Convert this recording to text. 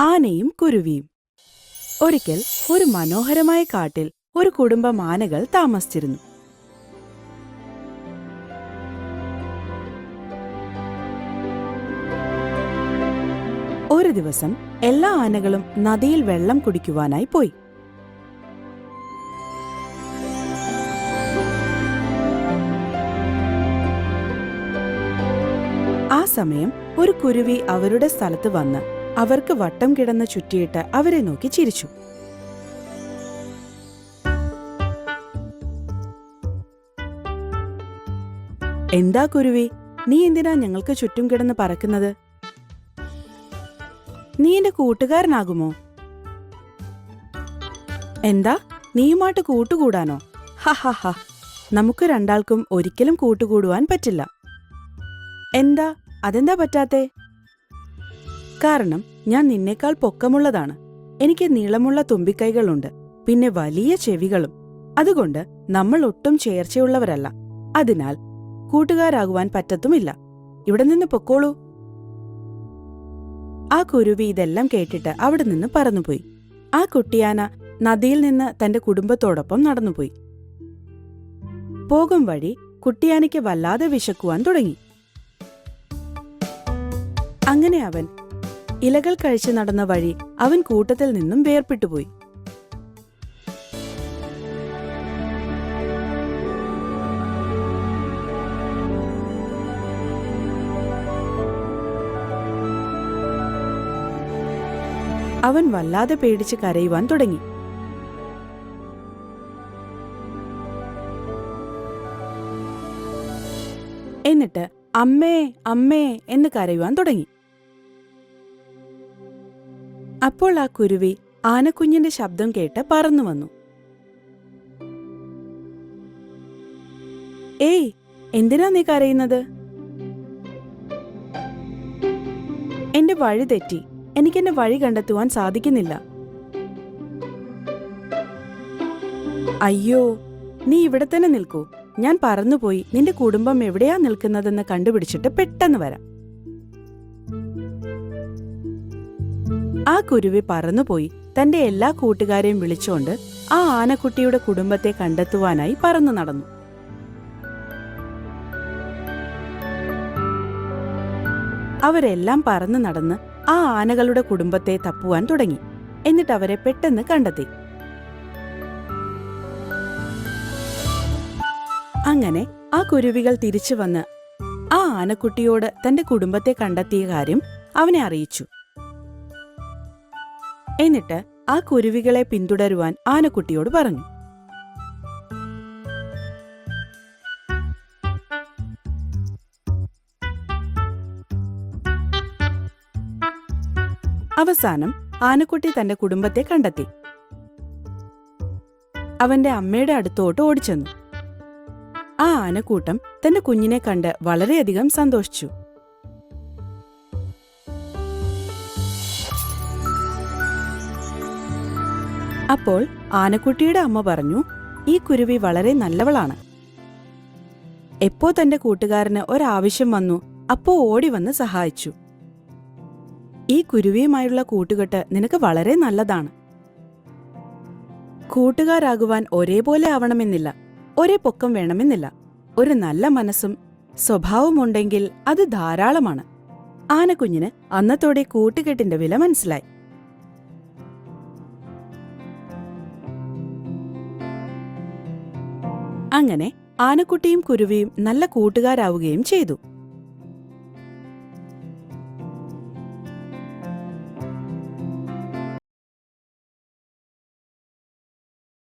ആനയും കുരുവിയും. ഒരിക്കൽ ഒരു മനോഹരമായ കാട്ടിൽ ഒരു കുടുംബം ആനകൾ താമസിച്ചിരുന്നു. ഒരു ദിവസം എല്ലാ ആനകളും നദിയിൽ വെള്ളം കുടിക്കുവാനായി പോയി. ആ സമയം ഒരു കുരുവി അവരുടെ സ്ഥലത്ത് വന്ന് അവർക്ക് വട്ടം കിടന്ന് ചുറ്റിയിട്ട് അവരെ നോക്കി ചിരിച്ചു. എന്താ കുരുവി? നീ എന്തിനാ ഞങ്ങൾക്ക് ചുറ്റും കിടന്ന് പറക്കുന്നത്? നീ എന്റെ കൂട്ടുകാരനാകുമോ? എന്താ? നീയുമായിട്ട് കൂട്ടുകൂടാനോ? ഹ ഹ ഹ. നമുക്ക് രണ്ടാൾക്കും ഒരിക്കലും കൂട്ടുകൂടുവാൻ പറ്റില്ല. എന്താ? അതെന്താ പറ്റാത്തെ? കാരണം ഞാൻ നിന്നേക്കാൾ പൊക്കമുള്ളതാണ്. എനിക്ക് നീളമുള്ള തുമ്പിക്കൈകളുണ്ട് പിന്നെ വലിയ ചെവികളും. അതുകൊണ്ട് നമ്മൾ ഒട്ടും ചേർച്ചയുള്ളവരല്ല. അതിനാൽ കൂട്ടുകാരാകുവാൻ പറ്റത്തുമില്ല. ഇവിടെ നിന്ന് പൊക്കോളൂ. ആ കുരുവി ഇതെല്ലാം കേട്ടിട്ട് അവിടെ നിന്ന് പറന്നുപോയി. ആ കുട്ടിയാന നദിയിൽ നിന്ന് തന്റെ കുടുംബത്തോടൊപ്പം നടന്നുപോയി. പോകും വഴി കുട്ടിയാനയ്ക്ക് വല്ലാതെ വിശക്കുവാൻ തുടങ്ങി. അങ്ങനെ അവൻ ഇലകൾ കഴിച്ചു നടന്ന വഴി അവൻ കൂട്ടത്തിൽ നിന്നും വേർപെട്ടുപോയി. അവൻ വല്ലാതെ പേടിച്ച് കരയുവാൻ തുടങ്ങി. എന്നിട്ട് അമ്മേ അമ്മേ എന്ന് കരയുവാൻ തുടങ്ങി. അപ്പോൾ ആ കുരുവി ആനക്കുഞ്ഞിന്റെ ശബ്ദം കേട്ട് പറന്നു വന്നു. ഏയ് എന്തിനാ നീ കരയുന്നത്? എന്റെ വഴി തെറ്റി. എനിക്കെന്റെ വഴി കണ്ടെത്തുവാൻ സാധിക്കുന്നില്ല. അയ്യോ നീ ഇവിടെ തന്നെ നിൽക്കൂ. ഞാൻ പറന്നുപോയി. നിന്റെ കുടുംബം എവിടെയാ നിൽക്കുന്നതെന്ന് കണ്ടുപിടിച്ചിട്ട് പെട്ടെന്ന് വരാം. ആ കുരുവി പറന്നുപോയി തന്റെ എല്ലാ കൂട്ടുകാരെയും വിളിച്ചുകൊണ്ട് ആ ആനക്കുട്ടിയുടെ കുടുംബത്തെ കണ്ടെത്തുവാനായി പറന്നു നടന്നു. അവരെല്ലാം പറന്നു നടന്ന് ആ ആനകളുടെ കുടുംബത്തെ തപ്പുവാൻ തുടങ്ങി. എന്നിട്ട് അവരെ പെട്ടെന്ന് കണ്ടെത്തി. അങ്ങനെ ആ കുരുവികൾ തിരിച്ചു വന്ന് ആ ആനക്കുട്ടിയോട് തന്റെ കുടുംബത്തെ കണ്ടെത്തിയ കാര്യം അവനെ അറിയിച്ചു. എന്നിട്ട് ആ കുരുവികളെ പിന്തുടരുവാൻ ആനക്കുട്ടിയോട് പറഞ്ഞു. അവസാനം ആനക്കുട്ടി തന്റെ കുടുംബത്തെ കണ്ടെത്തി. അവന്റെ അമ്മയുടെ അടുത്തോട്ട് ഓടിച്ചെന്നു. ആ ആനക്കൂട്ടം തന്റെ കുഞ്ഞിനെ കണ്ട് വളരെയധികം സന്തോഷിച്ചു. അപ്പോൾ ആനക്കുട്ടിയുടെ അമ്മ പറഞ്ഞു ഈ കുരുവി വളരെ നല്ലവളാണ്. എപ്പോ തന്റെ കൂട്ടുകാരന് ഒരാവശ്യം വന്നു അപ്പോ ഓടി വന്ന് സഹായിച്ചു. ഈ കുരുവിയുമായുള്ള കൂട്ടുകെട്ട് നിനക്ക് വളരെ നല്ലതാണ്. കൂട്ടുകാരാകുവാൻ ഒരേപോലെ ആവണമെന്നില്ല ഒരേ പൊക്കം വേണമെന്നില്ല. ഒരു നല്ല മനസ്സും സ്വഭാവമുണ്ടെങ്കിൽ അത് ധാരാളമാണ്. ആനക്കുഞ്ഞിന് അന്നത്തോടെ കൂട്ടുകെട്ടിന്റെ വില മനസ്സിലായി. അങ്ങനെ ആനക്കുട്ടിയും കുരുവിയും നല്ല കൂട്ടുകാരാവുകയും ചെയ്തു.